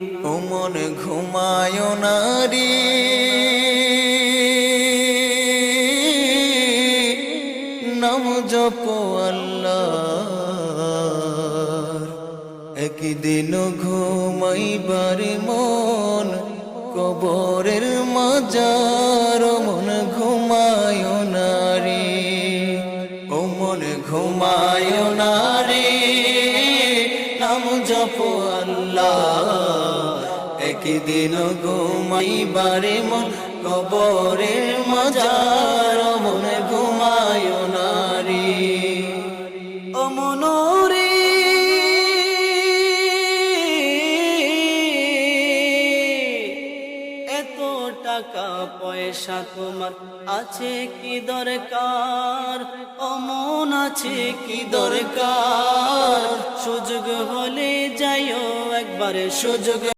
ওমন ঘুমায় নারী। নাম জপ একদিন ঘুমাইবার মন কবরের মাজার। মন ঘুমায় নারী ও মন ঘুমায় নারী। নাম জপ আল্লাহ। একদিন ঘুমাইবারে মন কবরের মাজার, মন ঘুমায় নারী। টাকা পয়সা তোমার আছে কি দরকার? অমন আছে কি দরকার? একবারে সুযোগ